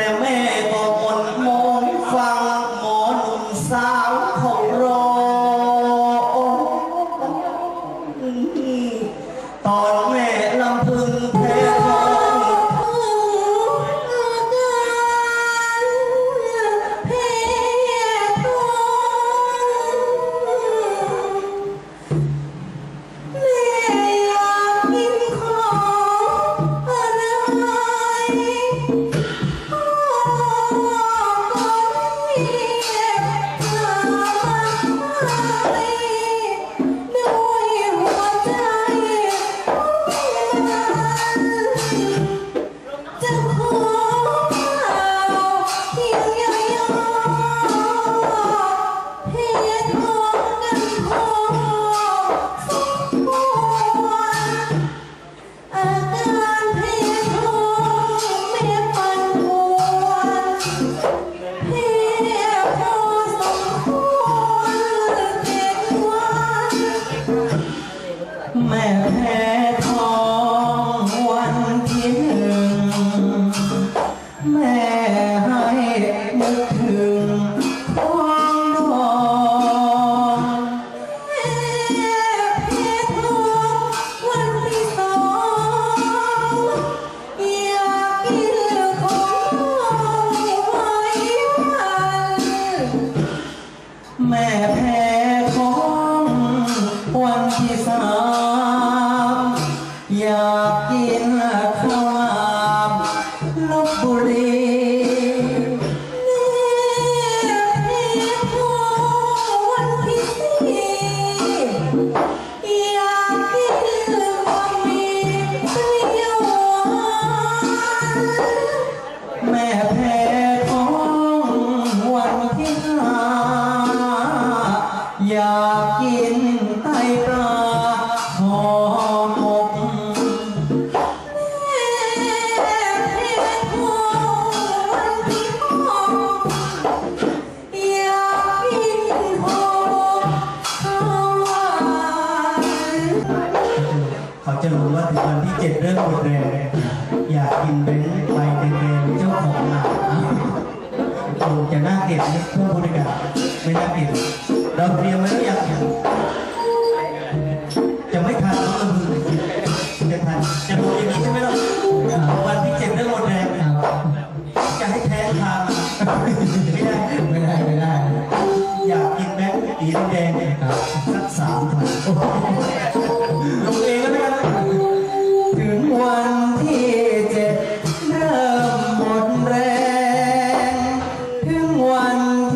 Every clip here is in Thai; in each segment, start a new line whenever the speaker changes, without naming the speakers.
แต่แม่บอก los boletos. ลิ
ก
หมด
แอยากกิน
เบ
น
ไป
เต็ม
ๆเจ้าของหนาโอ้จะน่าเกลียดนี่ผู้บริการไม่น่าเกลียดเราเตรียมไว้หรือยัง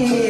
Yeah.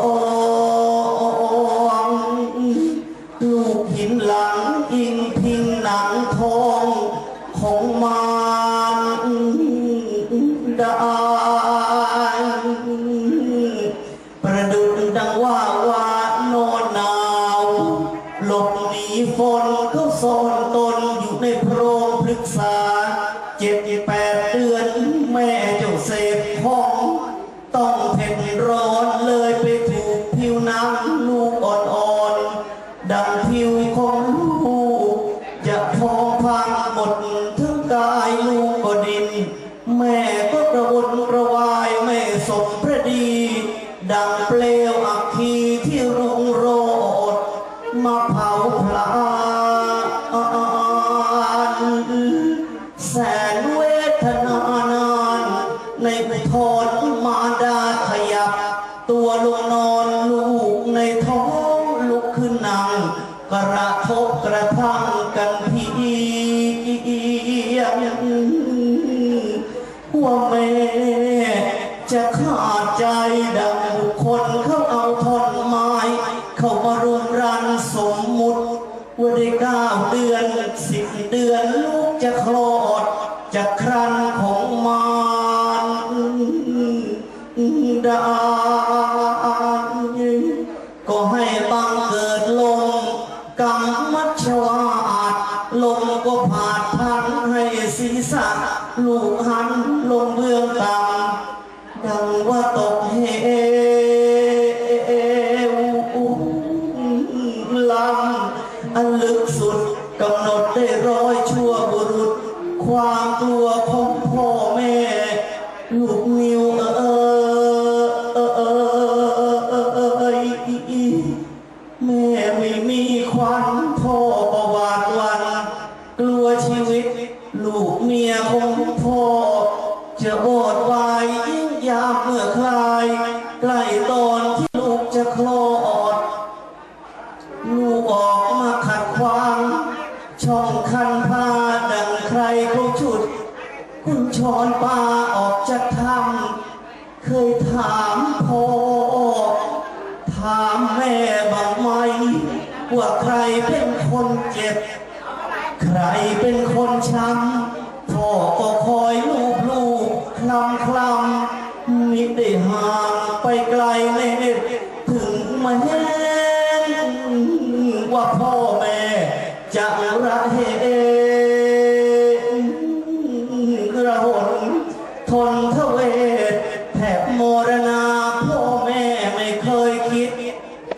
Oh. แสนเวทนานาน ในอุท
ธรมาดาขยับ ตัวลงนอนลูกในท้องลุกขึ้นนั่งกระทบกระทั่งกันเพียงว่าแม่จะขาดใจดังบุคคลเขาเอาทอนไม้ เขามารุมรันสมมุติว่าได้เก้าเดือนสิบเดือนลูกจะคลอด จากครั้นของมันได้ จะโอดวายยิ่งยามเมื่อคลายใกล้ตอนที่ลูกจะคลอด ลูกออกมาขัดขวาง ช่องคันพาดังใครเขาฉุด คุณชอนปลาออกจากถ้ำเคยถามพ่อถามแม่บ้างไหมว่าใครเป็นคนเจ็บ ใครเป็นคนช้ำพ่อก็คอยลู ห่างไปไกลเน็ตถึงมาแห้งว่าพ่อแม่จะระเหระหนทนทเวทแทบมรณาพ่อแม่ไม่เคยคิด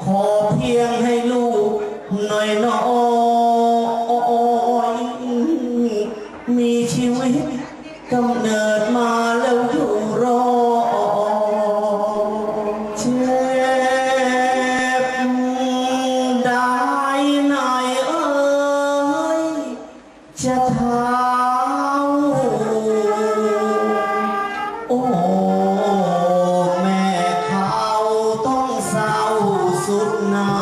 ขอเพียงให้ลูกหน่อยน้อยมีชีวิตกำเนิด sốt
nắng